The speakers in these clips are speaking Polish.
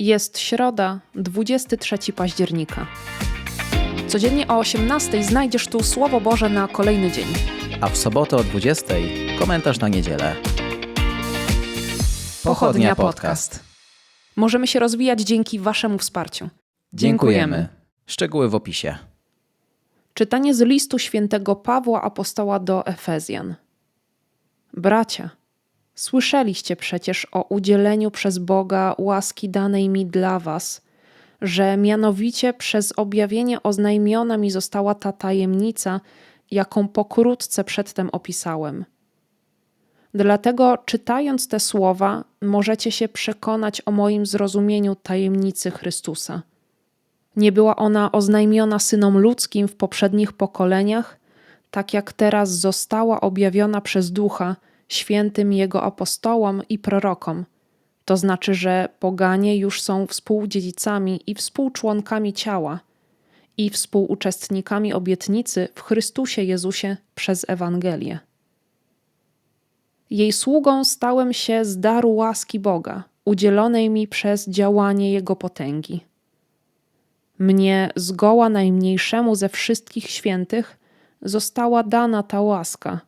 Jest środa, 23 października. Codziennie o 18 znajdziesz tu Słowo Boże na kolejny dzień. a w sobotę o 20 komentarz na niedzielę. Pochodnia Podcast. Możemy się rozwijać dzięki Waszemu wsparciu. Dziękujemy. Szczegóły w opisie. Czytanie z listu świętego Pawła Apostoła do Efezjan. Bracia, słyszeliście przecież o udzieleniu przez Boga łaski danej mi dla Was, że mianowicie przez objawienie oznajmiona mi została ta tajemnica, jaką pokrótce przedtem opisałem. Dlatego, czytając te słowa, możecie się przekonać o moim zrozumieniu tajemnicy Chrystusa. Nie była ona oznajmiona synom ludzkim w poprzednich pokoleniach, tak jak teraz została objawiona przez Ducha świętym Jego apostołom i prorokom. To znaczy, że poganie już są współdziedzicami i współczłonkami ciała i współuczestnikami obietnicy w Chrystusie Jezusie przez Ewangelię. Jej sługą stałem się z daru łaski Boga, udzielonej mi przez działanie Jego potęgi. Mnie, zgoła najmniejszemu ze wszystkich świętych, została dana ta łaska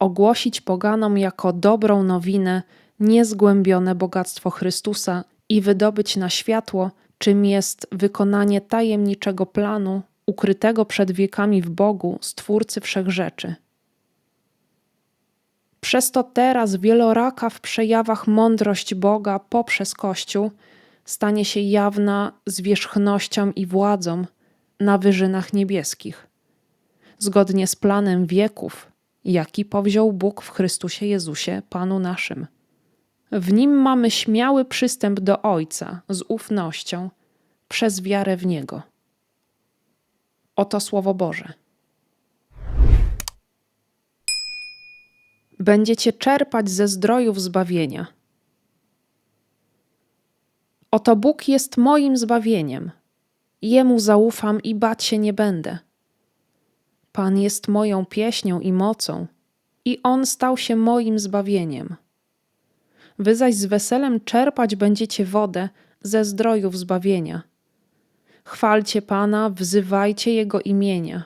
ogłosić poganom jako dobrą nowinę niezgłębione bogactwo Chrystusa i wydobyć na światło, czym jest wykonanie tajemniczego planu ukrytego przed wiekami w Bogu, Stwórcy wszechrzeczy. Przez to teraz wieloraka w przejawach mądrość Boga poprzez Kościół stanie się jawna zwierzchnością i władzą na wyżynach niebieskich, zgodnie z planem wieków, jaki powziął Bóg w Chrystusie Jezusie, Panu naszym. W nim mamy śmiały przystęp do Ojca z ufnością przez wiarę w Niego. Oto Słowo Boże. Będziecie czerpać ze zdrojów zbawienia. Oto Bóg jest moim zbawieniem. Jemu zaufam i bać się nie będę. Pan jest moją pieśnią i mocą, i On stał się moim zbawieniem. Wy zaś z weselem czerpać będziecie wodę ze zdrojów zbawienia. Chwalcie Pana, wzywajcie Jego imienia.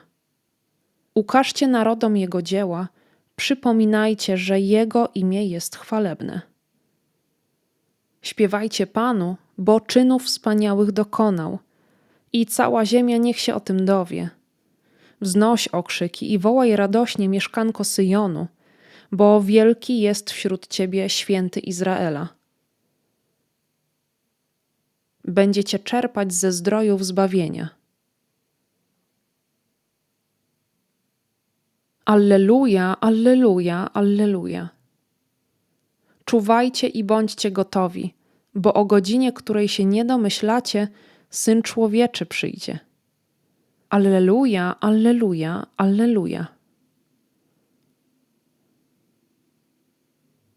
Ukażcie narodom Jego dzieła, przypominajcie, że Jego imię jest chwalebne. Śpiewajcie Panu, bo czynów wspaniałych dokonał, i cała ziemia niech się o tym dowie. Wznoś okrzyki i wołaj radośnie mieszkanko Syjonu, bo wielki jest wśród ciebie święty Izraela. Będziecie czerpać ze zdrojów zbawienia. Alleluja, alleluja, alleluja. Czuwajcie i bądźcie gotowi, bo o godzinie, której się nie domyślacie, syn człowieczy przyjdzie. Alleluja, alleluja, alleluja.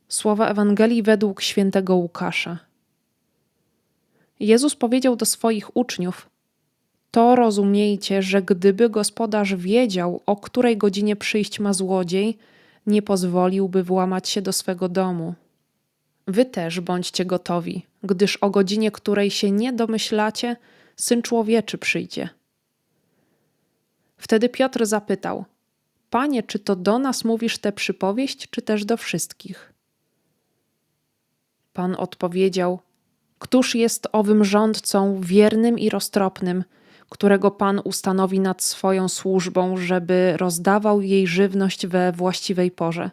Słowa Ewangelii według świętego Łukasza. Jezus powiedział do swoich uczniów: To rozumiejcie, że gdyby gospodarz wiedział, o której godzinie przyjść ma złodziej, nie pozwoliłby włamać się do swego domu. Wy też bądźcie gotowi, gdyż o godzinie, której się nie domyślacie, syn człowieczy przyjdzie. Wtedy Piotr zapytał: Panie, czy to do nas mówisz tę przypowieść, czy też do wszystkich? Pan odpowiedział: Któż jest owym rządcą wiernym i roztropnym, którego Pan ustanowi nad swoją służbą, żeby rozdawał jej żywność we właściwej porze?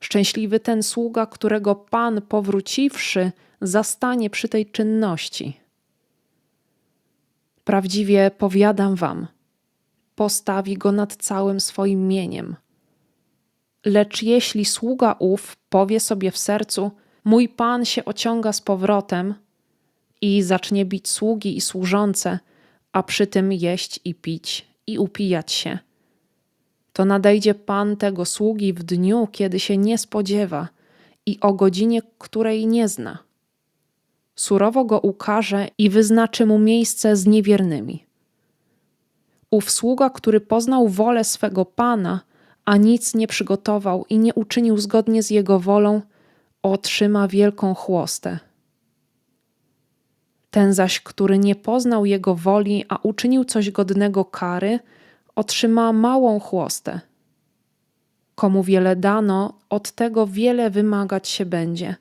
Szczęśliwy ten sługa, którego Pan powróciwszy, zastanie przy tej czynności. Prawdziwie powiadam wam, postawi go nad całym swoim mieniem. Lecz jeśli sługa ów powie sobie w sercu, mój pan się ociąga z powrotem i zacznie bić sługi i służące, a przy tym jeść i pić i upijać się, to nadejdzie pan tego sługi w dniu, kiedy się nie spodziewa i o godzinie, której nie zna surowo go ukaże i wyznaczy mu miejsce z niewiernymi. Ów sługa, który poznał wolę swego pana, a nic nie przygotował i nie uczynił zgodnie z jego wolą, otrzyma wielką chłostę. Ten zaś, który nie poznał jego woli, a uczynił coś godnego kary, otrzyma małą chłostę. Komu wiele dano, od tego wiele wymagać się będzie,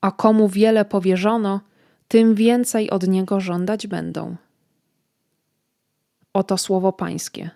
a komu wiele powierzono, tym więcej od niego żądać będą. Oto słowo Pańskie.